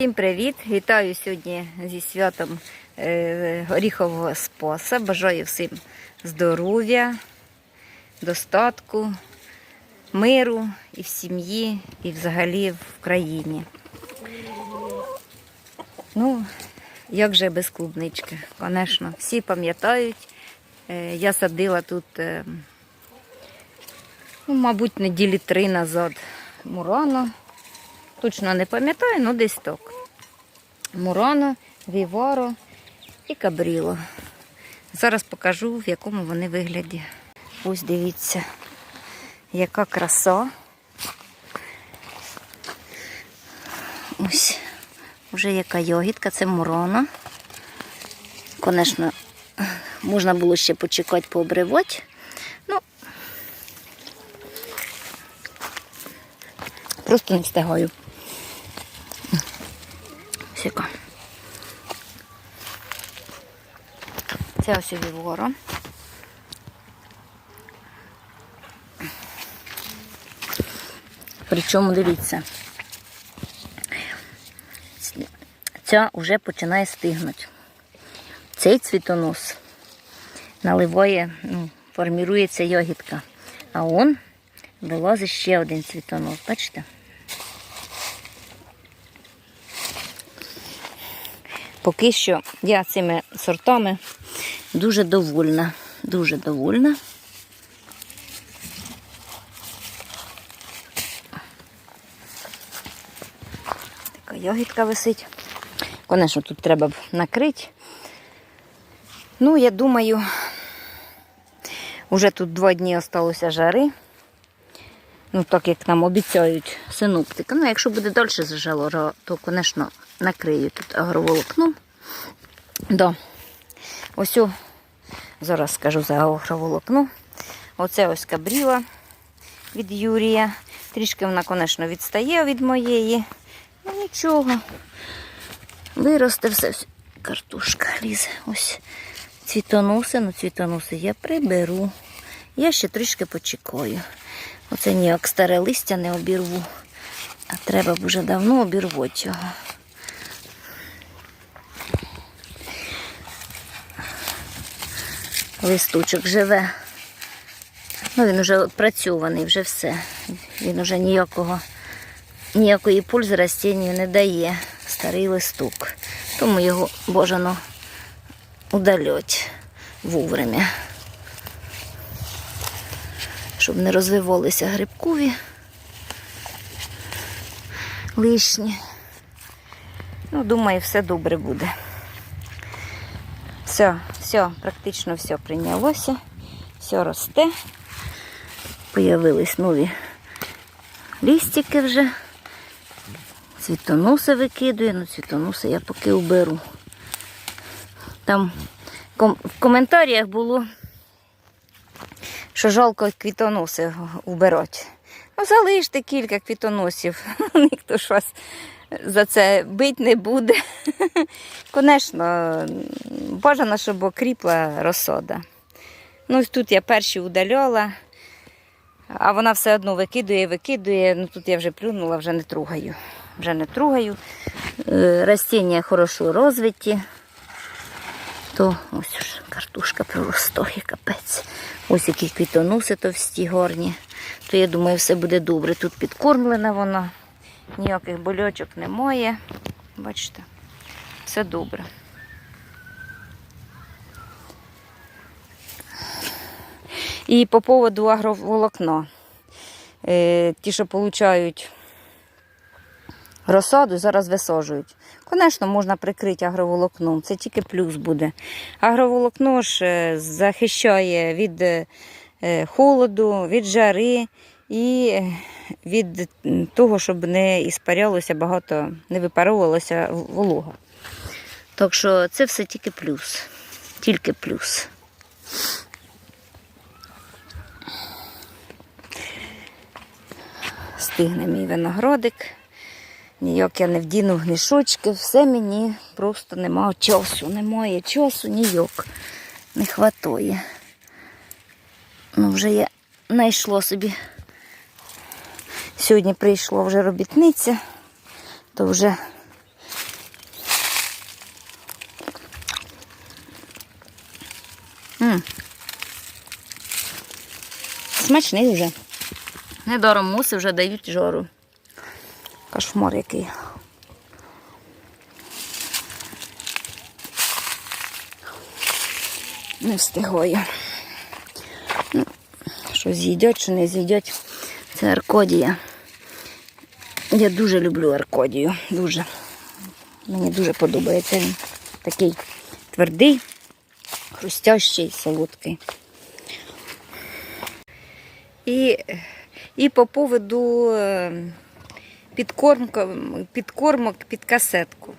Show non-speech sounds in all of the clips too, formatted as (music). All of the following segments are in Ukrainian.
Всім привіт! Вітаю сьогодні зі святом е, горіхового спаса. Бажаю всім здоров'я, достатку, миру і в сім'ї, і взагалі в країні. Ну, як же без клубнички, звісно. Всі пам'ятають. Е, Я садила тут, е, ну, мабуть, неділі три назад мурано. Точно не пам'ятаю, ну десь так. Мурано, Віваро і Кабріло. Зараз покажу, в якому вони вигляді. Ось дивіться, яка краса. Ось вже яка йогітка, це мурано. Звісно, можна було ще почекати, пообривати. Ну, просто не встигаю. Ось яка. Це ось вівора. Причому дивіться, ця вже починає стигнути. Цей цвітонос наливає, ну, формірується йогітка. А он вилазить ще один цвітонос. Бачите? Поки що я цими сортами дуже довольна. Дуже довольна. Така ягідка висить. Звісно, тут треба б накрити. Ну, я думаю, вже тут два дні залишилося жари. Ну, так як нам обіцяють синоптики. Ну, якщо буде далі зажало, то, звісно, накрию тут агроволокном. Да. Ось зараз скажу за агроволокно. Оце ось кабріла від Юрія. Трішки вона, звісно, відстає від моєї. Ну нічого. Виросте все. Ось Картошка лізе. Ось цвітоноси, ну цвітоноси я приберу. Я ще трішки почекаю. Оце ніяк старе листя не обірву. А треба б вже давно обірвати його. Листочок живе. Ну, він вже працьований, вже все. Він вже ніякого, ніякої пользи растінню не дає. Старий листок. Тому його бажано удалять вовремя. Щоб не розвивалися грибкові лишні. Ну, думаю, все добре буде. Все, все, практично все прийнялося, все росте. Появились нові лістики вже. Цвітоноси викидує, ну цвітоноси я поки уберу. Там в коментарях було, що жалко квітоноси убирати. Ну, залиште кілька квітоносів. (laughs) Ніхто ж вас за це бить не буде. (laughs) Звісно, бажано, щоб окріпла розсода. Ну, тут я перші удаляла, а вона все одно викидує, викидує. Ну тут я вже плюнула, вже не трогаю. Вже не трогаю. Е, Растіння хорошо розвиті. То ось ж картошка проростає, капець. Ось які квітоноси товсті горні. То я думаю, все буде добре. Тут підкормлена вона, ніяких больочок немає. Бачите, все добре. І по поводу агроволокна. Е, ті, що получають розсаду, зараз висаджують. Звісно, можна прикрити агроволокном, це тільки плюс буде. Агроволокно ж е, захищає від е, холоду, від жари і від того, щоб не іспарялося багато, не випаровувалося волога. Так що це все тільки плюс. Тільки плюс. Стигне мій виноградик. Ніяк я не вдіну гнішочки, все мені просто немає часу. Немає часу ніяк. Не хватає. Ну, вже я знайшла собі. Сьогодні прийшла вже робітниця, то вже М смачний вже. Недором муси вже дають жору. Кошмар який. Не встигаю. Ну, що з'їдять, що не з'їдять. Це Аркодія. Я дуже люблю Аркодію. Дуже. Мені дуже подобається він. Такий твердий, хрустящий, солодкий. І, і по поводу е, підкормок під касетку,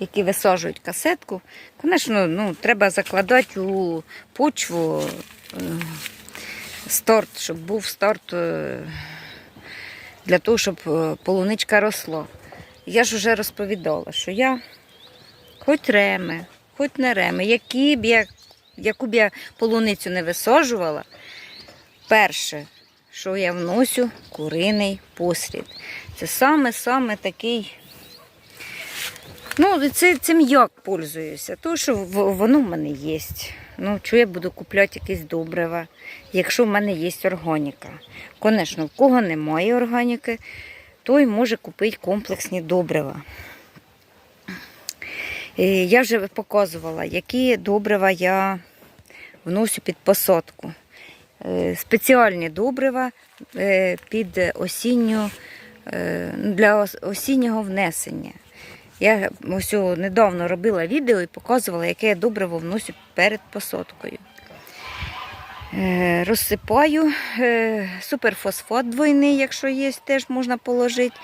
які висаджують касетку. Звісно, ну, треба закладати у почву е, старт, щоб був старт е, для того, щоб е, полуничка росла. Я ж вже розповідала, що я хоч реме, хоч не реме, які б я, яку б я полуницю не висаджувала, перше, що я вносю, куриний послід. Це саме-саме такий. Ну, це, цим як пользуюся, тому що воно в мене є. Ну, що я буду купляти якісь добрива, якщо в мене є органіка. Звісно, в кого немає органіки, той може купити комплексні добрива. Я вже показувала, які добрива я вношу під посадку. Е, Спеціальні добрива е, під осінню, е, для осіннього внесення. Я ось недавно робила відео і показувала, яке я добриво вношу перед посадкою. Е, Розсипаю е, суперфосфат двойний, якщо є, теж можна положити.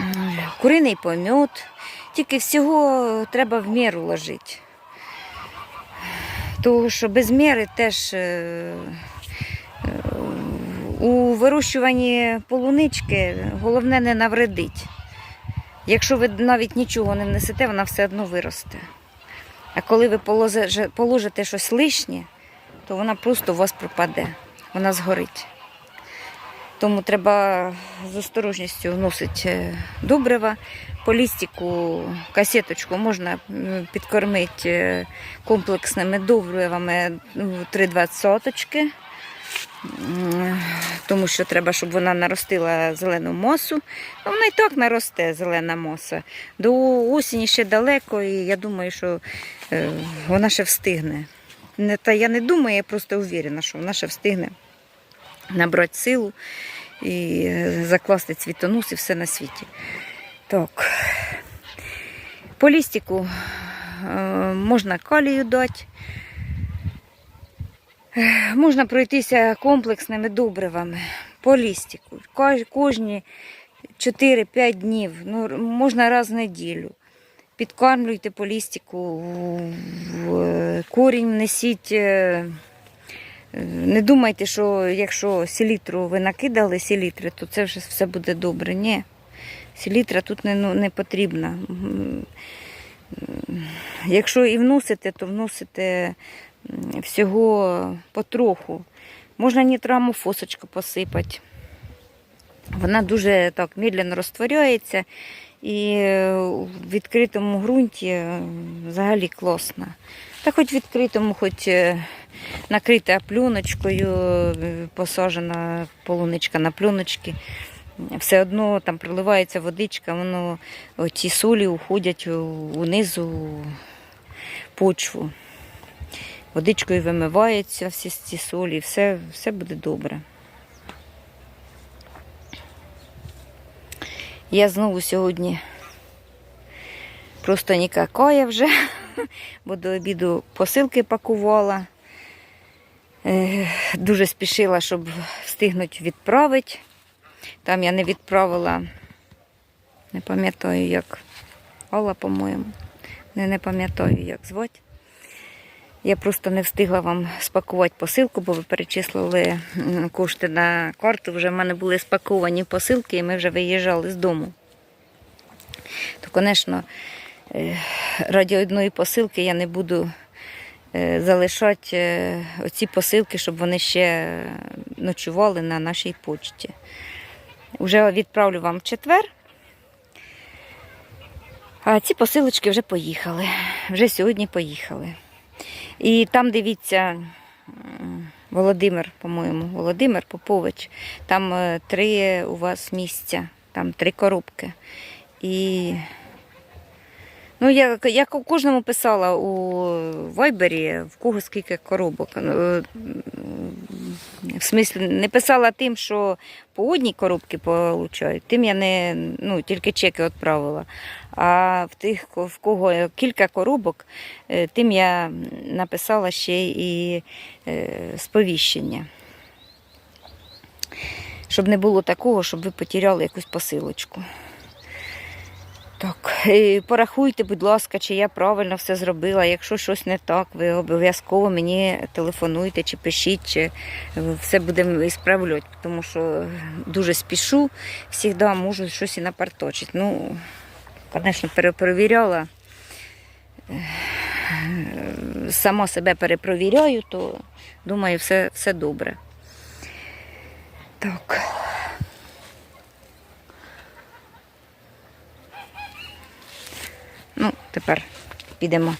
М, Куриний помет. Тільки всього треба в міру ложити. Тому що без міри теж е, е, у вирощуванні полунички головне не навредить. Якщо ви навіть нічого не внесете, вона все одно виросте. А коли ви положите щось лишнє, то вона просто у вас пропаде, вона згорить. Тому треба з осторожністю вносити добрива. По лістику касеточку можна підкормити е, комплексними добривами ну, 3-20 соточки. Тому що треба, щоб вона наростила зелену мосу. Ну, вона і так наросте зелена моса. До осені ще далеко, і я думаю, що е, вона ще встигне. Не, та я не думаю, я просто уверена, що вона ще встигне набрати силу і е, закласти цвітонос і все на світі. Так. По лістику е, можна калію дати. Е, Можна пройтися комплексними добривами по лістику. Кожні 4-5 днів, ну, можна раз в неділю. Підкармлюйте по лістику, в- в корінь несіть. е, Не думайте, що якщо селітру ви накидали селітри, то це вже все буде добре. Ні. Селітра тут не, ну, не потрібна. Якщо і вносите, то вносите всього потроху. Можна нітрамофосочку посипати. Вона дуже так медленно розтворяється і е, у відкритому ґрунті е, взагалі класно. Та хоч в відкритому, хоч е, накрита плюночкою, посаджена полуничка на плюночки. Все одно там проливається водичка, воно ці солі уходять унизу почву. Водичкою вимиваються всі ці солі, все, все буде добре. Я знову сьогодні просто нікакая вже, (laughs) бо до обіду посилки пакувала. Е, Дуже спішила, щоб встигнути відправити. Там я не відправила, не пам'ятаю як. Алла, по-моєму. Не, не пам'ятаю, як звати. Я просто не встигла вам спакувати посилку, бо ви перечислили кошти на карту. Вже в мене були спаковані посилки, і ми вже виїжджали з дому. То, звісно, е, раді одної посилки я не буду е, залишати е, оці посилки, щоб вони ще ночували на нашій почті. Вже відправлю вам в четвер. А ці посилочки вже поїхали. Вже сьогодні поїхали. І там дивіться, Володимир, по-моєму, Володимир Попович, там е, три у вас місця, там три коробки. І ну, я, я ко- кожному писала у Вайбері, в кого скільки коробок. Е, В смислі, не писала тим, що по одній коробці получають, тим я не ну, тільки чеки відправила. А в тих, в кого кілька коробок, е, тим я написала ще і е, сповіщення. Щоб не було такого, щоб ви потеряли якусь посилочку. Так, е, порахуйте, будь ласка, чи я правильно все зробила. Якщо щось не так, ви обов'язково мені телефонуйте чи пишіть, чи е, все будемо ісправляти, тому що дуже спішу, завжди можу щось і напарточити. Ну, звісно, перепровіряла. Сама себе перепровіряю, то думаю, все, все добре. Так. Ну, тепер підемо,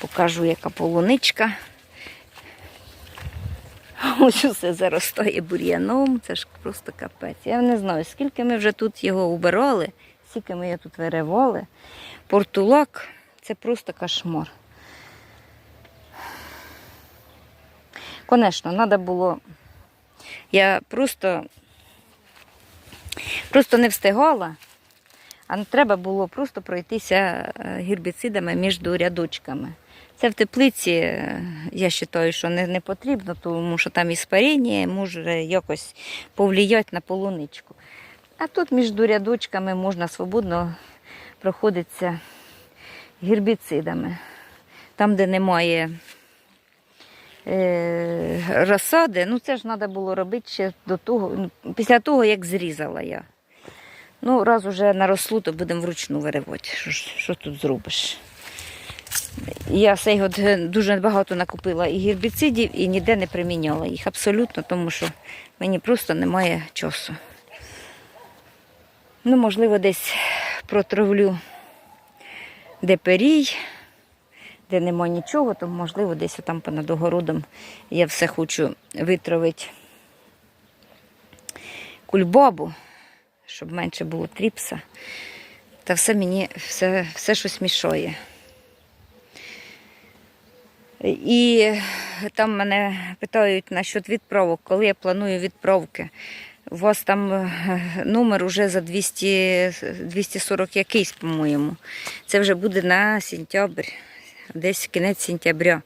покажу, яка полуничка. (laughs) Ось усе заростає бур'яном, це ж просто капець. Я не знаю, скільки ми вже тут його убирали, скільки ми тут виривали. Портулак це просто кошмар. Звісно, треба було. Я просто, просто не встигала. А треба було просто пройтися е, гербіцидами між рядочками. Це в теплиці, е, я вважаю, що не, не потрібно, тому що там іспаріння може якось повлияти на полуничку. А тут між рядочками можна свободно проходитися гербіцидами. Там, де немає е, розсади, ну це ж треба було робити ще до того, ну, після того, як зрізала я. Ну, раз уже наросло, то будемо вручну виривати. Що, що тут зробиш? Я цей год е, дуже багато накупила і гербіцидів, і ніде не приміняла їх абсолютно, тому що мені просто немає часу. Ну, можливо, десь протравлю де перій, де нема нічого, то можливо десь там понад огородом я все хочу витравити кульбабу щоб менше було тріпса. Та все мені все, все щось мішає. І там мене питають насчет відправок, коли я планую відправки. У вас там е, номер уже за 200, 240 якийсь, по-моєму. Це вже буде на сентябрь, десь кінець сентября,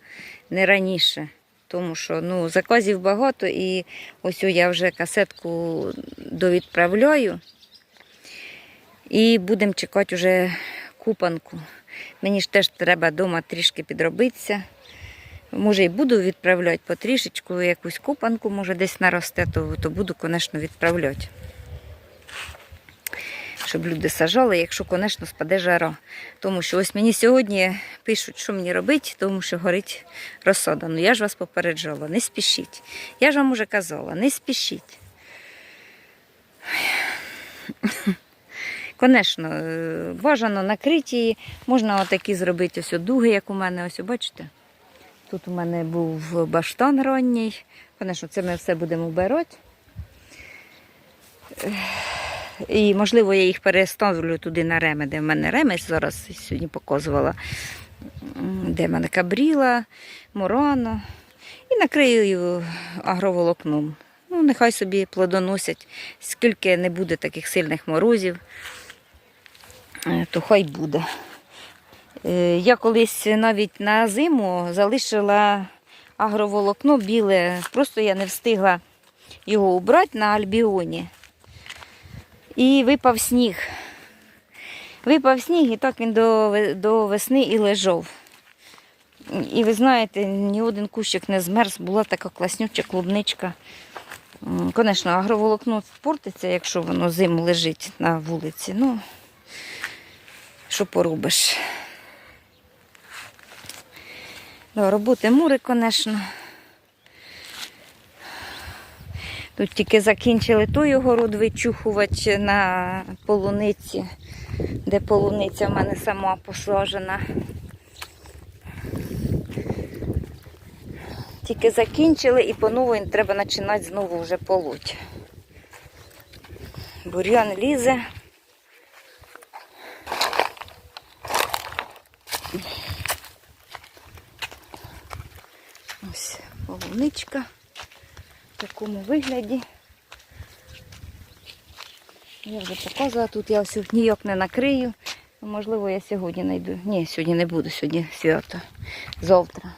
не раніше. Тому що ну, заказів багато і ось я вже касетку довідправляю. І будемо чекати вже купанку. Мені ж теж треба вдома трішки підробитися. Може, і буду відправляти потрішечку, якусь купанку, може, десь наросте, то, то буду, звісно, відправляти. Щоб люди сажали, якщо, звісно, спаде жара. Тому що ось мені сьогодні пишуть, що мені робити, тому що горить розсада. Ну я ж вас попереджала, не спішіть. Я ж вам уже казала, не спішіть. Звісно, е, бажано накриті. Можна отакі зробити ось дуги, як у мене, ось бачите. Тут у мене був баштан ранній. Звісно, це ми все будемо вбирати. І, можливо, я їх переставлю туди на реми, де в мене реми зараз сьогодні показувала, де в мене кабріла, мурано. І накрию агроволокном. Ну, нехай собі плодоносять, скільки не буде таких сильних морозів, е, то хай буде. Е, Я колись навіть на зиму залишила агроволокно біле, просто я не встигла його убрати на альбіоні. І випав сніг. Випав сніг, і так він до, до весни і лежав. І ви знаєте, ні один кущик не змерз, була така класнюча клубничка. Звісно, агроволокно портиться, якщо воно зиму лежить на вулиці. Ну, що поробиш? Да, роботи мури, звісно. Тут тільки закінчили той огород вичухувати на полуниці, де полуниця в мене сама посаджена. Тільки закінчили і по новій треба починати знову вже полоть. Бур'ян лізе. Ось полуничка в такому вигляді. Я вже показувала, тут я ось ніяк не накрию. Ну, Можливо, я сьогодні знайду. Ні, сьогодні не буду, сьогодні свято. Завтра.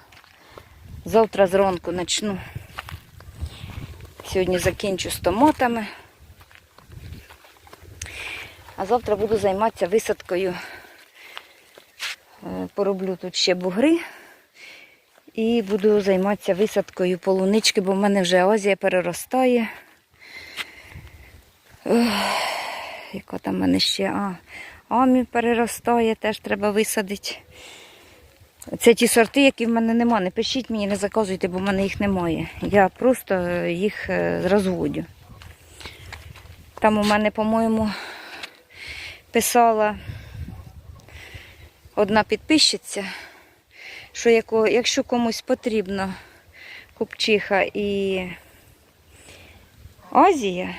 Завтра зранку почну. Сьогодні закінчу з томатами. А завтра буду займатися висадкою. Е, Пороблю тут ще бугри. І буду займатися висадкою полунички, бо в мене вже азія переростає. Ох, яка там в мене ще а, амі переростає, теж треба висадити. Це ті сорти, які в мене нема. Не пишіть мені, не заказуйте, бо в мене їх немає. Я просто е, їх е, розводю. Там у мене, по-моєму, писала одна підписчиця, що якщо комусь потрібно купчиха і Азія,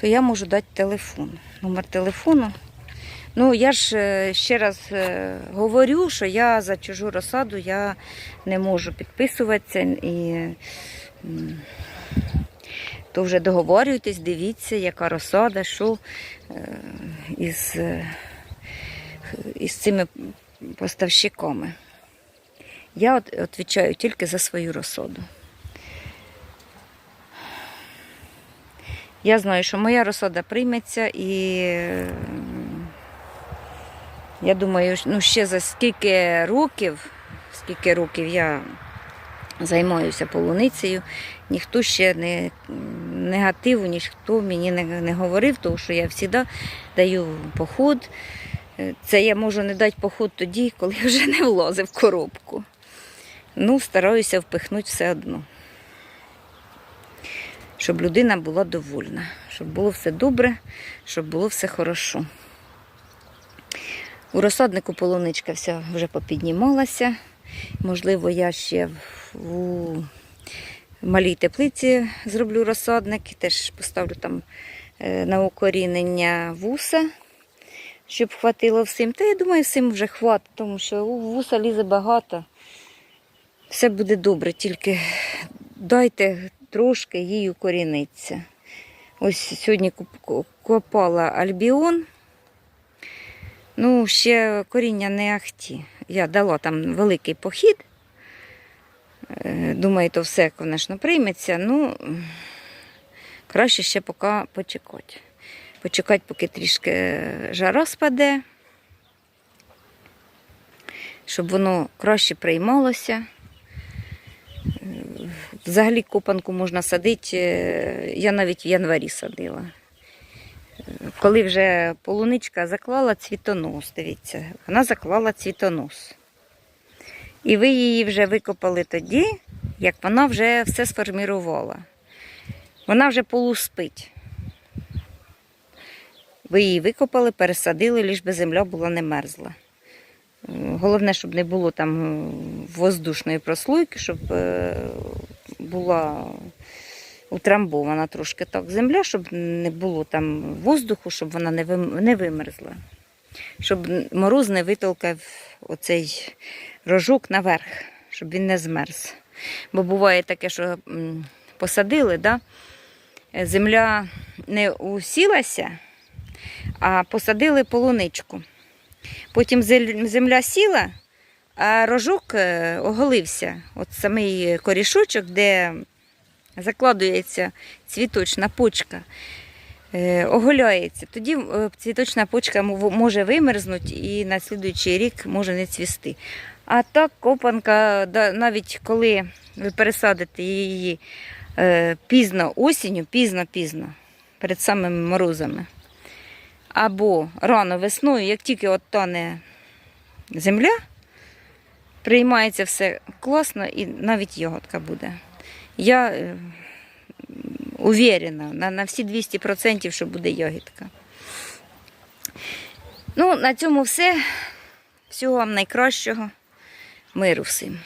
то я можу дати телефон. Номер телефону. Ну, я ж е, ще раз е, говорю, що я за чужу розсаду я не можу підписуватися і то вже договорюйтесь, дивіться, яка розсада, що е, із, із цими поставщиками. Я відповідаю тільки за свою розсаду. Я знаю, що моя розсада прийметься і я думаю, ну ще за скільки років, скільки років я займаюся полуницею, ніхто ще не негативу, ніхто мені не, не говорив, тому що я завжди даю поход. Це я можу не дати поход тоді, коли вже не влазив в коробку. Ну, стараюся впихнути все одно. Щоб людина була довольна, щоб було все добре, щоб було все хорошо. У розсаднику полуничка вся вже попіднімалася. Можливо, я ще у малій теплиці зроблю розсадник, теж поставлю там е, на укорінення вуса, щоб хватило всім. Та я думаю, всім вже хватить, тому що у вуса лізе багато. Все буде добре, тільки дайте трошки їй укорінитися. Ось сьогодні копала альбіон. Ну, ще коріння не ахті. Я дала там великий похід. Е, Думаю, то все, звісно, прийметься. Ну, краще ще поки почекати. Почекати, поки трішки жара спаде, щоб воно краще приймалося. Взагалі копанку можна садити, е, я навіть в январі садила. Коли вже полуничка заклала цвітонос, дивіться, вона заклала цвітонос. І ви її вже викопали тоді, як вона вже все сформірувала. Вона вже полуспить. Ви її викопали, пересадили, лиш би земля була не мерзла. Головне, щоб не було там е, воздушної прослойки, щоб е, була утрамбована трошки так земля, щоб не було там воздуху, щоб вона не вимерзла. Щоб мороз не витолкав оцей рожок наверх, щоб він не змерз. Бо буває таке, що посадили, да? земля не усілася, а посадили полуничку. Потім земля сіла, а рожок е, оголився. От самий корішочок, де закладується цвіточна почка, е, оголяється. Тоді е, цвіточна почка може вимерзнути і на слідуючий рік може не цвісти. А так копанка, навіть коли ви пересадите її пізно осінню, пізно-пізно, перед самими морозами, або рано весною, як тільки от тане земля, приймається все класно і навіть ягодка буде. Я е, уверена на, на всі 200%, що буде ягідка. Ну, на цьому все. Всього вам найкращого. Миру всім.